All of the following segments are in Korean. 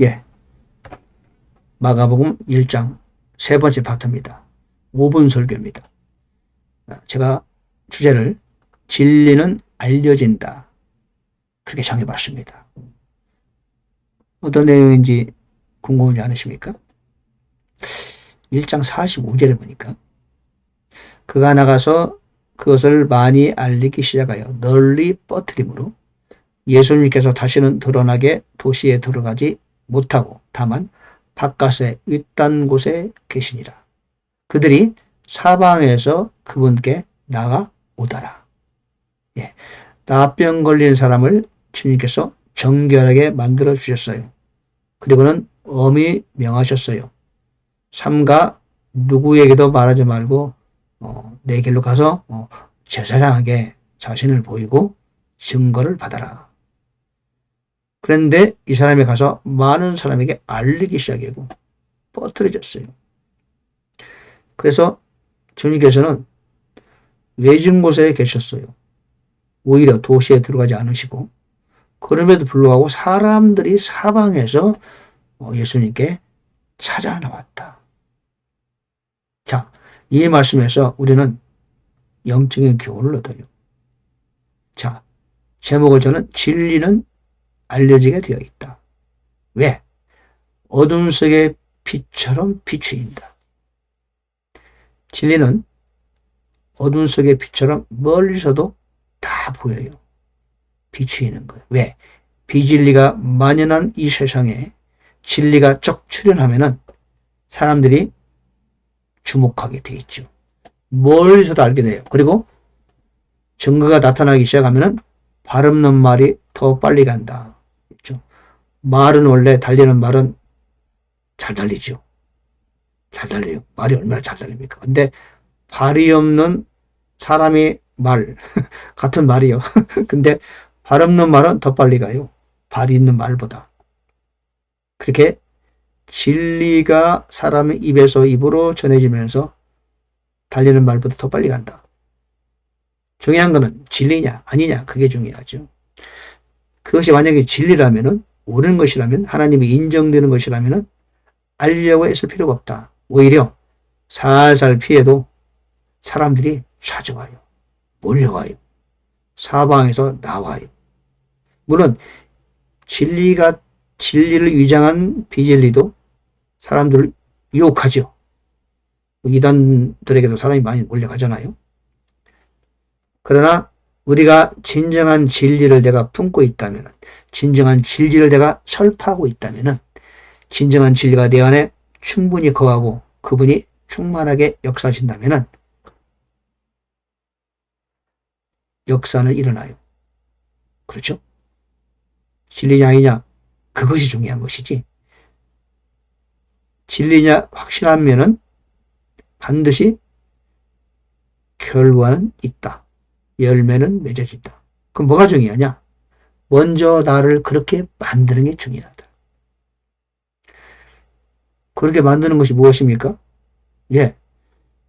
예. 마가복음 1장 세 번째 파트입니다. 5분 설교입니다. 아, 제가 주제를 진리는 알려진다. 그렇게 정해봤습니다. 어떤 내용인지 궁금하지 않으십니까? 1장 45절에 보니까 그가 나가서 그것을 많이 알리기 시작하여 널리 뻗트림으로 예수님께서 다시는 드러나게 도시에 들어가지 못하고 다만 바깥에 윗단 곳에 계시니라. 그들이 사방에서 그분께 나가 오더라. 예. 나병 걸린 사람을 주님께서 정결하게 만들어 주셨어요. 그리고는 엄히 명하셨어요. 삼가 누구에게도 말하지 말고 어, 내 길로 가서 어, 제사장에게 자신을 보이고 증거를 받아라. 그런데 이 사람이 가서 많은 사람에게 알리기 시작하고 뻗어졌어요. 그래서 주님께서는 외진 곳에 계셨어요. 오히려 도시에 들어가지 않으시고 그럼에도 불구하고 사람들이 사방에서 어, 예수님께 찾아 나왔다. 자, 이 말씀에서 우리는 영적인 교훈을 얻어요. 자, 제목을 저는 진리는 알려지게 되어 있다. 왜? 어둠 속의 빛처럼 비추인다. 진리는 어둠 속의 빛처럼 멀리서도 다 보여요. 비추이는 거예요. 왜? 비진리가 만연한 이 세상에 진리가 쩍 출현하면은 사람들이 주목하게 되겠죠. 멀리서도 알게 돼요. 그리고 증거가 나타나기 시작하면은 발음는 말이 더 빨리 간다. 말은 원래 달리는 말은 잘 달리죠. 잘 달려요. 말이 얼마나 잘 달립니까? 근데 발이 없는 사람이 말, 같은 말이요. 근데 발 없는 말은 더 빨리 가요. 발이 있는 말보다. 그렇게 진리가 사람의 입에서 입으로 전해지면서 달리는 말보다 더 빨리 간다. 중요한 거는 진리냐 아니냐 그게 중요하죠. 그것이 만약에 진리라면은 옳은 것이라면 하나님이 인정되는 것이라면은 알려고 했을 필요가 없다. 오히려 살살 피해도 사람들이 찾아와요. 몰려와요. 사방에서 나와요. 물론 진리가 진리를 위장한 비진리도 사람들을 유혹하죠. 이단들에게도 사람이 많이 몰려가잖아요. 그러나 우리가 진정한 진리를 내가 품고 있다면, 진정한 진리를 내가 설파하고 있다면, 진정한 진리가 내 안에 충분히 거하고 그분이 충만하게 역사하신다면, 역사는 일어나요. 그렇죠? 진리냐 아니냐 그것이 중요한 것이지. 진리냐 확실하면은 반드시 결과는 있다. 열매는 맺어진다. 그럼 뭐가 중요하냐? 먼저 나를 그렇게 만드는 게 중요하다. 그렇게 만드는 것이 무엇입니까? 예.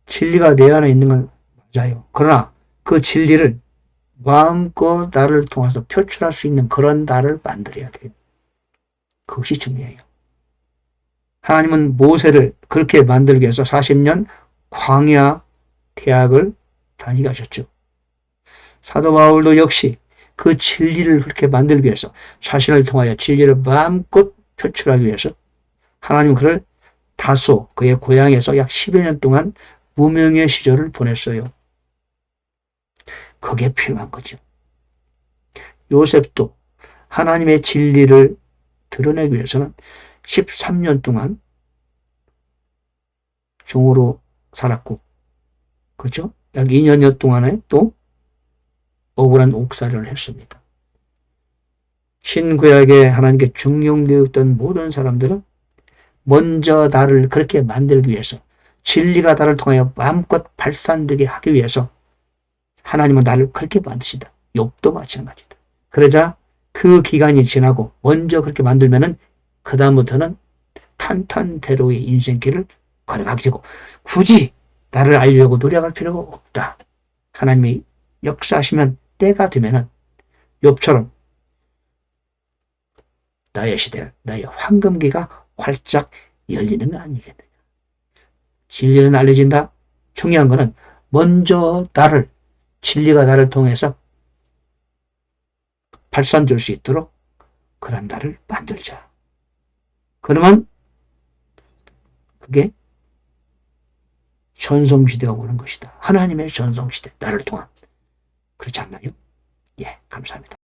진리가 내 안에 있는 건 맞아요. 그러나 그 진리를 마음껏 나를 통해서 표출할 수 있는 그런 나를 만들어야 돼요. 그것이 중요해요. 하나님은 모세를 그렇게 만들기 위해서 40년 광야 대학을 다니게 하셨죠. 사도 바울도 역시 그 진리를 그렇게 만들기 위해서 자신을 통하여 진리를 마음껏 표출하기 위해서 하나님 그를 다소 그의 고향에서 약 10여 년 동안 무명의 시절을 보냈어요. 그게 필요한 거죠. 요셉도 하나님의 진리를 드러내기 위해서는 13년 동안 종으로 살았고, 그렇죠? 약 2년여 동안에 또 억울한 옥살이를 했습니다. 신구약에 하나님께 중용되었던 모든 사람들은 먼저 나를 그렇게 만들기 위해서 진리가 나를 통하여 마음껏 발산되게 하기 위해서 하나님은 나를 그렇게 만드신다. 욥도 마찬가지다. 그러자 그 기간이 지나고 먼저 그렇게 만들면은 그 다음부터는 탄탄대로의 인생길을 걸어가게 되고 굳이 나를 알려고 노력할 필요가 없다. 하나님이 역사하시면 때가 되면은 욥처럼 나의 시대, 나의 황금기가 활짝 열리는 거 아니겠느냐. 진리는 알려진다. 중요한 거는 먼저 나를, 진리가 나를 통해서 발산될 수 있도록 그런 나를 만들자. 그러면 그게 전성시대가 오는 것이다. 하나님의 전성시대, 나를 통한. 그렇지 않나요? 예, 감사합니다.